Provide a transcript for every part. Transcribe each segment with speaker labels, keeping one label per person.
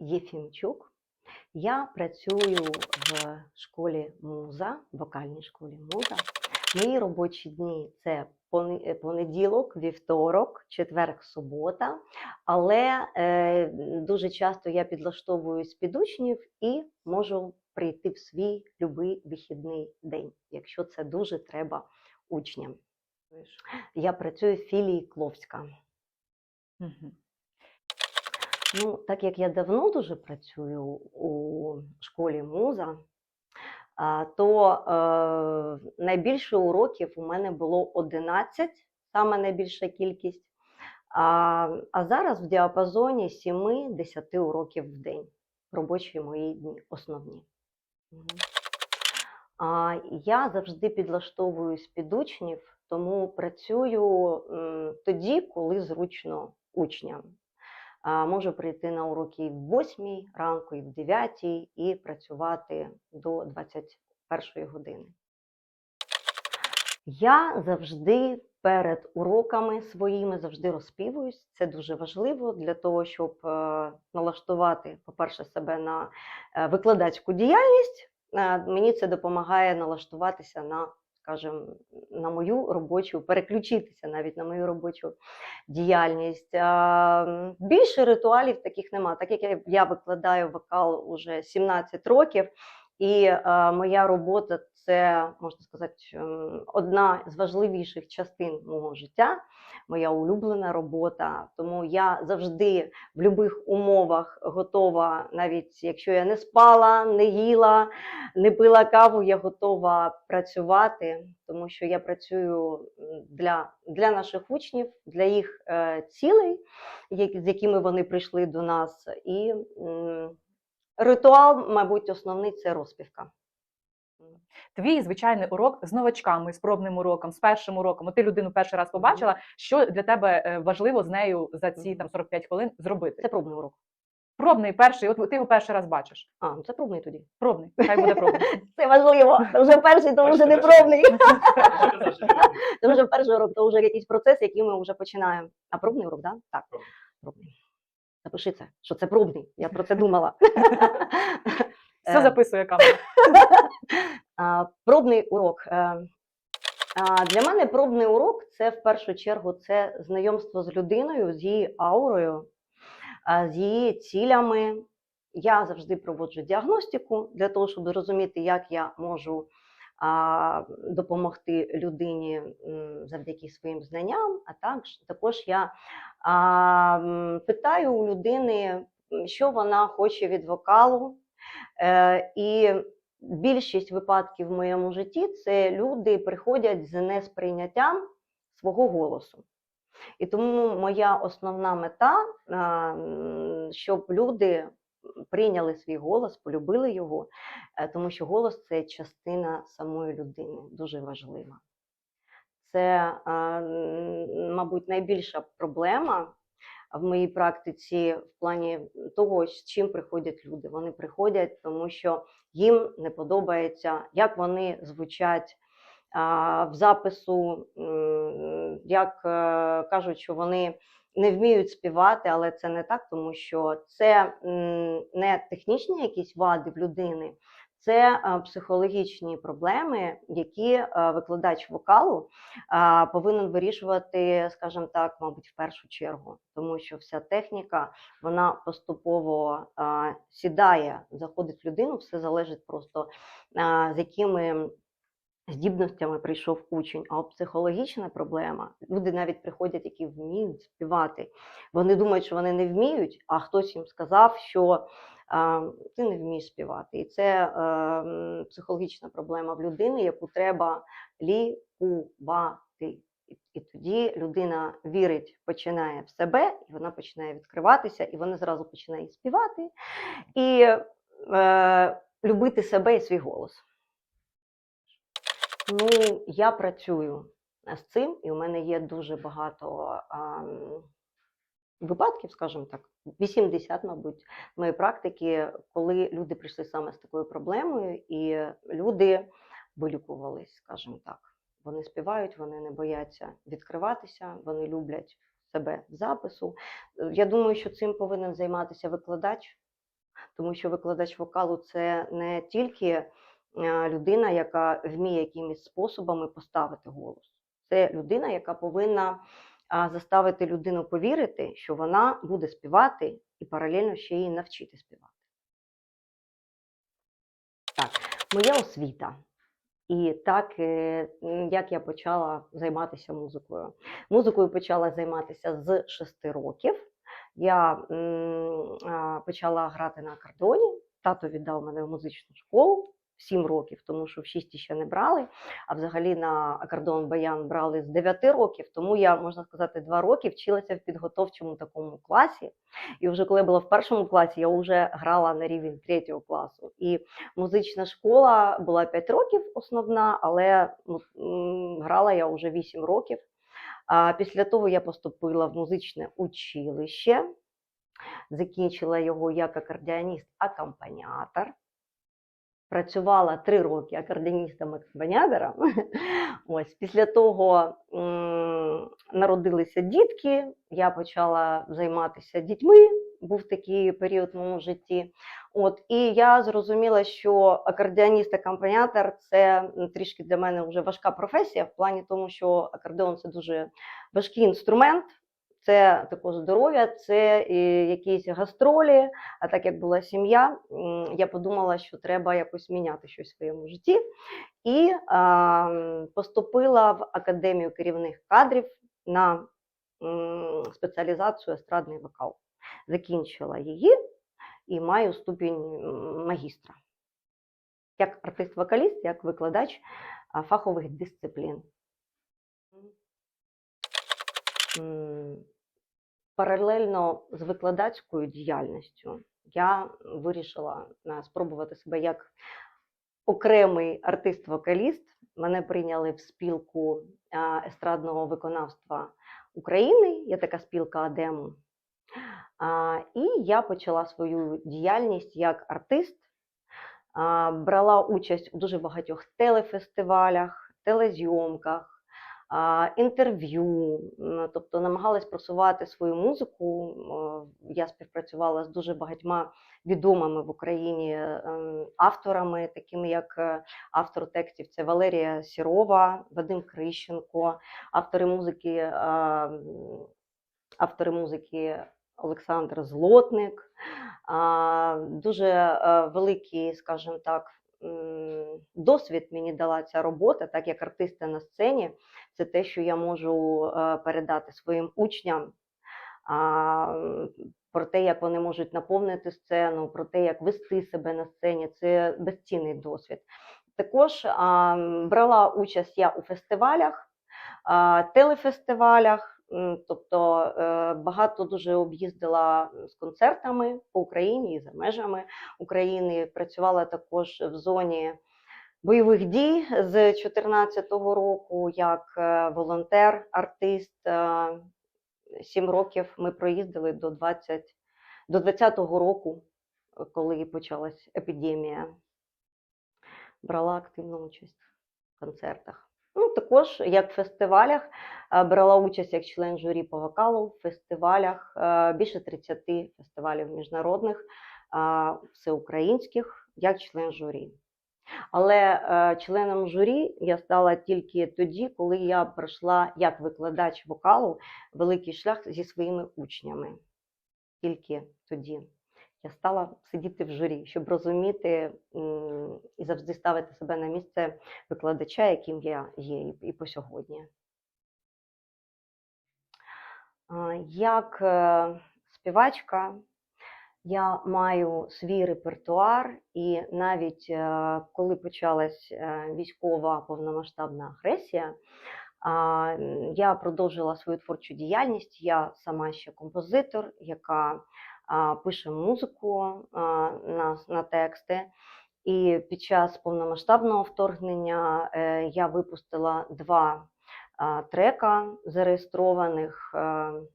Speaker 1: Єфімчук. Я працюю в школі Муза, вокальній школі Муза. Мої робочі дні це понеділок, вівторок, четверг, субота. Але е, дуже часто я підлаштовуюсь під учнів і можу прийти в свій любий вихідний день, якщо це дуже треба учням. Я працюю в філії Кловська.
Speaker 2: Мгм.
Speaker 1: Ну, так як я давно дуже працюю у школі муза, то е, найбільше уроків у мене було 11, саме найбільша кількість. А, а зараз в діапазоні 7-10 уроків в день. Робочі мої дні, основні. А, я завжди підлаштовуюсь під учнів, тому працюю тоді, коли зручно учням. А, Можу прийти на уроки в 8 ранку, і в 9, і працювати до 21 години. Я завжди перед уроками своїми завжди розпівуюсь. Це дуже важливо для того, щоб е, налаштувати, по-перше, себе на е, викладацьку діяльність. Е, Мені це допомагає налаштуватися на, скажімо, на мою робочу, переключитися навіть на мою робочу діяльність. Більше ритуалів таких нема. Так як я викладаю вокал уже 17 років, і е, моя робота це можна сказати ем, одна з важливіших частин мого життя, моя улюблена робота. Тому я завжди в будь-яких умовах готова, навіть якщо я не спала, не їла, не пила каву, я готова працювати, тому що я працюю для, для наших учнів, для їх е, цілей, з якими вони прийшли до нас. І ритуал, мабуть, основний це розпівка.
Speaker 2: Твій звичайний урок з новачками, з пробним уроком, з першим уроком. От ти людину перший раз побачила. Що для тебе е, важливо з нею за ці там 45 хвилин зробити?
Speaker 1: Це пробний урок.
Speaker 2: Пробний перший, от ти його перший раз бачиш.
Speaker 1: А, ну це пробний тоді.
Speaker 2: Пробний, хай буде пробний.
Speaker 1: Це важливо. Це вже перший, то вже не пробний. Це вже перший урок, то вже якийсь процес, який ми вже починаємо. А пробний урок, да? так? Пробний. Запиши це, що це пробний. Я про це думала.
Speaker 2: Все
Speaker 1: Е,
Speaker 2: записує камера.
Speaker 1: Пробний урок. Е, Для мене пробний урок це в першу чергу це знайомство з людиною, з її аурою, з її цілями. Я завжди проводжу діагностику для того, щоб зрозуміти, як я можу допомогти людині завдяки своїм знанням. А також, також я питаю у людини, що вона хоче від вокалу. Е, і більшість випадків в моєму житті це люди приходять з несприйняттям свого голосу. І тому моя основна мета, щоб люди прийняли свій голос, полюбили його, е, тому що голос це частина самої людини, дуже важлива. Це, мабуть, найбільша проблема в моїй практиці в плані того, з чим приходять люди. Вони приходять, тому що їм не подобається, як вони звучать в запису, як е, кажуть, що вони не вміють співати, але це не так, тому що це не технічні якісь вади в людини. Це е, психологічні проблеми, які е, викладач вокалу повинен вирішувати, скажімо так, мабуть, в першу чергу, тому що вся техніка вона поступово сідає, заходить в людину, все залежить просто з якими здібностями прийшов учень. А психологічна проблема. Люди навіть приходять, які вміють співати. Вони думають, що вони не вміють, а хтось їм сказав, що а, ти не вмієш співати. І це е, психологічна проблема в людини, яку треба лікувати. І тоді людина вірить, починає в себе, і вона починає відкриватися, і вона зразу починає співати і е, любити себе і свій голос. Ну, я працюю з цим, і у мене є дуже багато ам, випадків, скажімо так, 80, мабуть, моєї практики, коли люди прийшли саме з такою проблемою, і люди вилікувались, скажімо так. Вони співають, вони не бояться відкриватися, вони люблять себе в запису. Е, Я думаю, що цим повинен займатися викладач, тому що викладач вокалу це не тільки е, людина, яка вміє якимись способами поставити голос. Це людина, яка повинна заставити людину повірити, що вона буде співати і паралельно ще її навчити співати. Так, моя освіта. І так, е, як я почала займатися музикою. Музикою почала займатися з 6 років. Я почала грати на акордеоні. Тато віддав мене в музичну школу 7 років, тому що в 6 ще не брали. А взагалі на акордеон баян брали з 9 років. Тому я, можна сказати, 2 роки вчилася в підготовчому такому класі. І вже коли я була в першому класі, я вже грала на рівень третього класу. І музична школа була 5 років основна, але ну, грала я вже 8 років. А після того я поступила в музичне училище, закінчила його як акордеоніст-акомпаніатор. Працювала три роки акордеоністом-акомпаніатором. Ось після того народилися дітки. Я почала займатися дітьми. Був такий період в моєму житті. От і я зрозуміла, що акордеоніст-акомпаніатор це трішки для мене вже важка професія, в плані тому, що акордеон це дуже важкий інструмент. Це також здоров'я, це і якісь гастролі. А так як була сім'я, я подумала, що треба якось міняти щось в своєму житті. І а, поступила в академію керівних кадрів на спеціалізацію естрадний вокал. Закінчила її і маю ступінь магістра. Як артист-вокаліст, як викладач фахових дисциплін. Паралельно з викладацькою діяльністю я вирішила е, спробувати себе як окремий артист-вокаліст. Мене прийняли в спілку е, естрадного виконавства України. Є така спілка АДЕМу. І я почала свою діяльність як артист. Брала участь у дуже багатьох телефестивалях, телезйомках, інтерв'ю, тобто намагалась просувати свою музику. Я співпрацювала з дуже багатьма відомими в Україні ем, авторами, такими як е, автор текстів це Валерія Сірова, Вадим Крищенко, автори музики, автори музики Олександр Злотник. Дуже е, великий, скажімо так, досвід мені дала ця робота, так як артиста на сцені. Це те, що я можу е, передати своїм учням. Про те, як вони можуть наповнити сцену, про те, як вести себе на сцені, це безцінний досвід. Також а, брала участь я у фестивалях, а, телефестивалях, тобто е, багато дуже об'їздила з концертами по Україні і за межами України. Працювала також в зоні бойових дій з 2014 року як е, волонтер, артист. Е, Сім років ми проїздили до 20, до 20-го року, е, коли почалась епідемія. Брала активну участь в концертах. Ну, також як в фестивалях брала участь як член журі по вокалу в фестивалях, більше 30 фестивалів міжнародних, всеукраїнських, як член журі. Але е, членом журі я стала тільки тоді, коли я пройшла як викладач вокалу великий шлях зі своїми учнями. Тільки тоді я стала сидіти в журі, щоб розуміти і завжди ставити себе на місце викладача, яким я є і, по сьогодні. Як е, співачка я маю свій репертуар, і навіть е, коли почалась е, військова повномасштабна агресія, я продовжила свою творчу діяльність. Я сама ще композитор, яка пише музику на, на тексти. І під час повномасштабного вторгнення е, я випустила два трека, зареєстрованих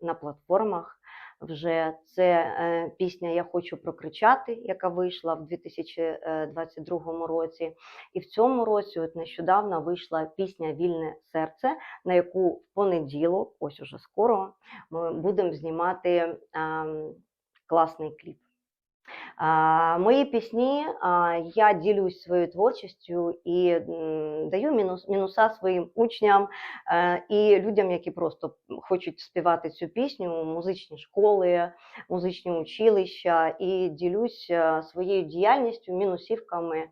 Speaker 1: на платформах. Вже це е, пісня Я хочу прокричати, яка вийшла в 2022 році. І в цьому році, от нещодавно, вийшла пісня Вільне серце, на яку в понеділок, ось уже скоро, ми будемо знімати ем, класний кліп. Мої пісні я ділюсь своєю творчістю і даю мінус, мінуса своїм учням і людям, які просто хочуть співати цю пісню, музичні школи, музичні училища, і ділюсь е, своєю діяльністю, мінусівками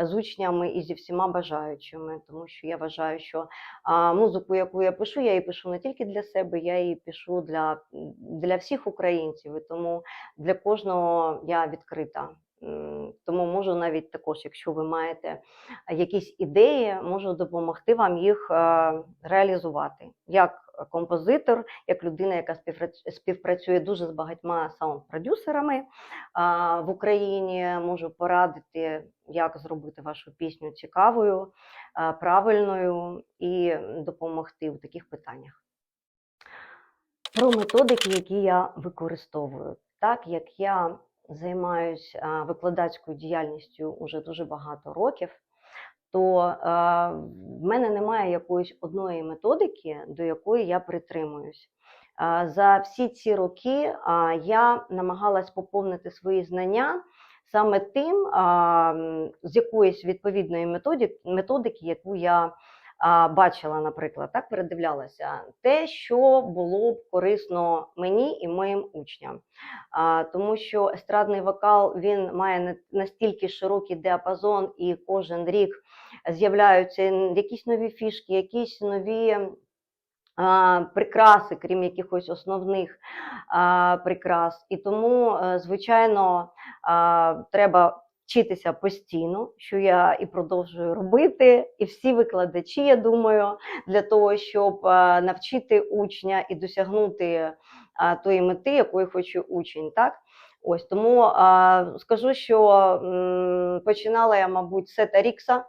Speaker 1: з учнями і зі всіма бажаючими, тому що я вважаю, що музику, яку я пишу, я її пишу не тільки для себе, я її пишу для, для всіх українців. І тому для кожного я відкрита. Тому можу навіть також, якщо ви маєте якісь ідеї, можу допомогти вам їх реалізувати. Як композитор, як людина, яка співпрацює дуже з багатьма саунд-продюсерами в Україні, можу порадити, як зробити вашу пісню цікавою, правильною і допомогти в таких питаннях. Про методики, які я використовую. Так як я займаюся викладацькою діяльністю уже дуже багато років, то в мене немає якоїсь одної методики, до якої я притримуюсь. За всі ці роки я намагалась поповнити свої знання саме тим, з якоїсь відповідної методики, яку я бачила, наприклад, так передивлялася те, що було б корисно мені і моїм учням. Тому що естрадний вокал він має настільки широкий діапазон, і кожен рік з'являються якісь нові фішки, якісь нові. Прикраси, крім якихось основних прикрас, і тому, е, звичайно, треба вчитися постійно, що я і продовжую робити, і всі викладачі, я думаю, для того, щоб е, навчити учня і досягнути тої мети, якої хоче учень. Так? Ось тому а, скажу, що м, починала я, мабуть, сета Рікса.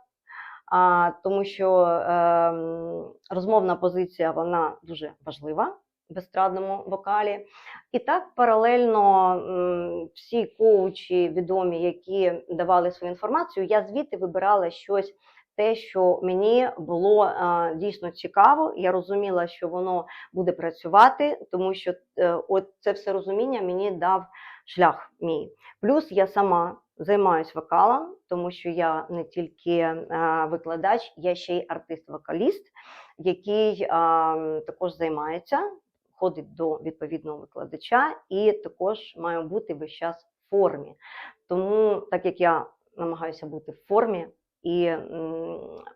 Speaker 1: А, тому що е, м, розмовна позиція вона дуже важлива в естрадному вокалі. І так паралельно всі коучі відомі, які давали свою інформацію, я звідти вибирала щось. Те, що мені було е, дійсно цікаво, я розуміла, що воно буде працювати, тому що е, от це все розуміння мені дав шлях мій. Плюс я сама займаюсь вокалом, тому що я не тільки е, викладач, я ще й артист-вокаліст, який е, також займається, ходить до відповідного викладача і також має бути весь час в формі. Тому, так як я намагаюся бути в формі, і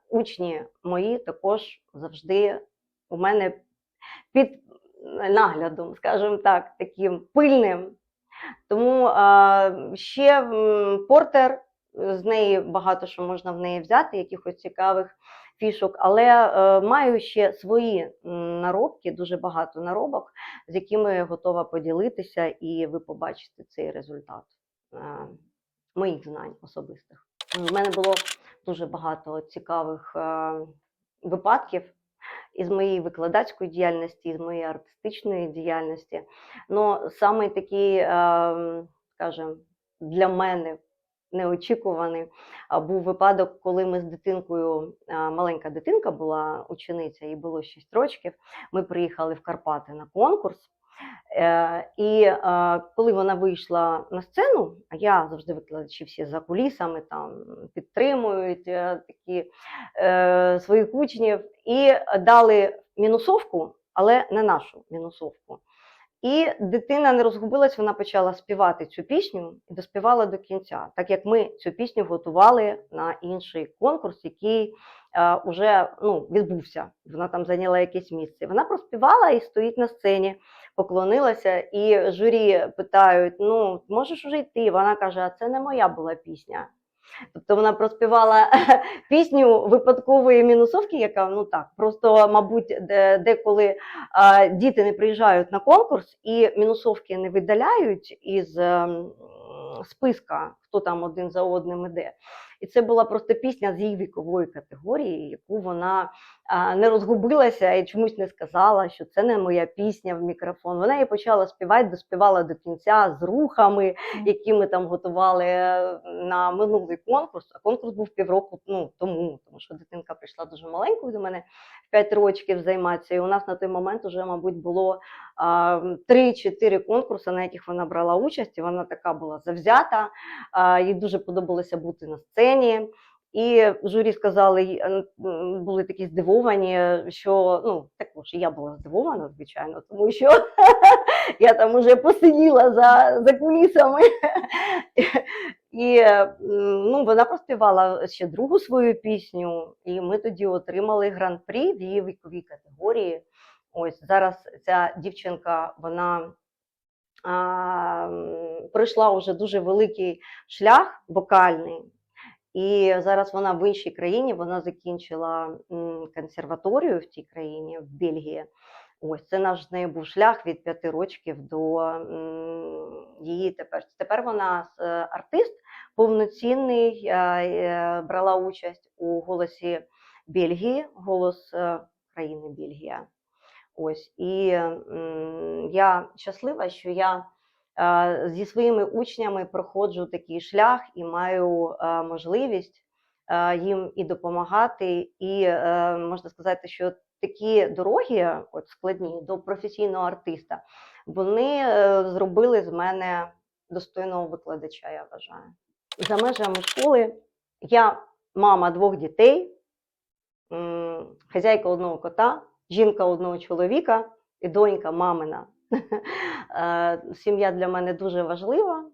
Speaker 1: учні мої також завжди у мене під наглядом, скажімо так, таким пильним. Тому ще портер, з неї багато що можна в неї взяти, якихось цікавих фішок, але е, маю ще свої наробки, дуже багато наробок, з якими готова поділитися, і ви побачите цей результат е, моїх знань особистих. У мене було дуже багато цікавих е, випадків із моєї викладацької діяльності, із моєї артистичної діяльності. Ну, саме такий, е, скажімо, для мене неочікуваний був випадок, коли ми з дитинкою, маленька дитинка була учениця, їй було 6 років. Ми приїхали в Карпати на конкурс. Е, І коли вона вийшла на сцену, а я завжди викладачі всі за кулісами там підтримують е, такі е, своїх учнів, і дали мінусовку, але не нашу мінусовку. І дитина не розгубилась, вона почала співати цю пісню і доспівала до кінця, так як ми цю пісню готували на інший конкурс, який е, уже ну, відбувся. Вона там зайняла якесь місце. Вона проспівала і стоїть на сцені, поклонилася, і журі питають: ну, можеш вже йти? Вона каже: а це не моя була пісня. Тобто вона проспівала пісню випадкової мінусовки, яка ну так, просто, мабуть, де- деколи діти не приїжджають на конкурс і мінусовки не видаляють із ем, списка, хто там один за одним іде. І це була просто пісня з її вікової категорії, яку вона не розгубилася і чомусь не сказала, що це не моя пісня в мікрофон. Вона її почала співати, доспівала до кінця з рухами, які ми там готували е, на минулий конкурс. А конкурс був півроку ну, тому, тому що дитинка прийшла дуже маленькою до мене в 5 років займатися. І у нас на той момент вже, мабуть, було а, 3-4 конкурси, на яких вона брала участь. І вона така була завзята. Їй дуже подобалося бути на сцені. І журі сказали, були такі здивовані, що ну також я була здивована, звичайно, тому що я там уже посиділа за, за кулісами. І ну, вона проспівала ще другу свою пісню, і ми тоді отримали гран-прі в її віковій категорії. Ось зараз ця дівчинка, вона а, пройшла вже дуже великий шлях вокальний. І зараз вона в іншій країні, вона закінчила консерваторію в тій країні, в Бельгії. Ось це наш з був шлях від п'яти років до її тепер. Тепер вона е, артист повноцінний, е, брала участь у голосі Бельгії, голос е, країни Бельгія. Ось і я щаслива, що я зі своїми учнями проходжу такий шлях і маю е, можливість е, їм і допомагати, і е, можна сказати, що такі дороги, от складні до професійного артиста, вони е, зробили з мене достойного викладача, я вважаю. За межами школи я мама двох дітей, хазяйка одного кота, жінка одного чоловіка і донька мамина. Е, Сім'я для мене дуже важлива,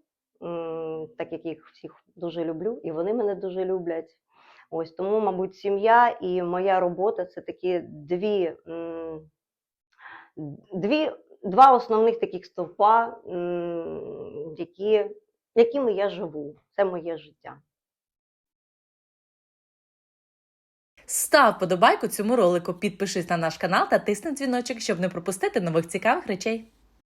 Speaker 1: так як їх всіх дуже люблю, і вони мене дуже люблять. Ось тому, мабуть, сім'я і моя робота це такі дві, дві, два основних таких стовпа, які, якими я живу. Це моє життя.
Speaker 3: Став подобайку цьому ролику, підпишись на наш канал та тисни дзвіночок, щоб не пропустити нових цікавих речей.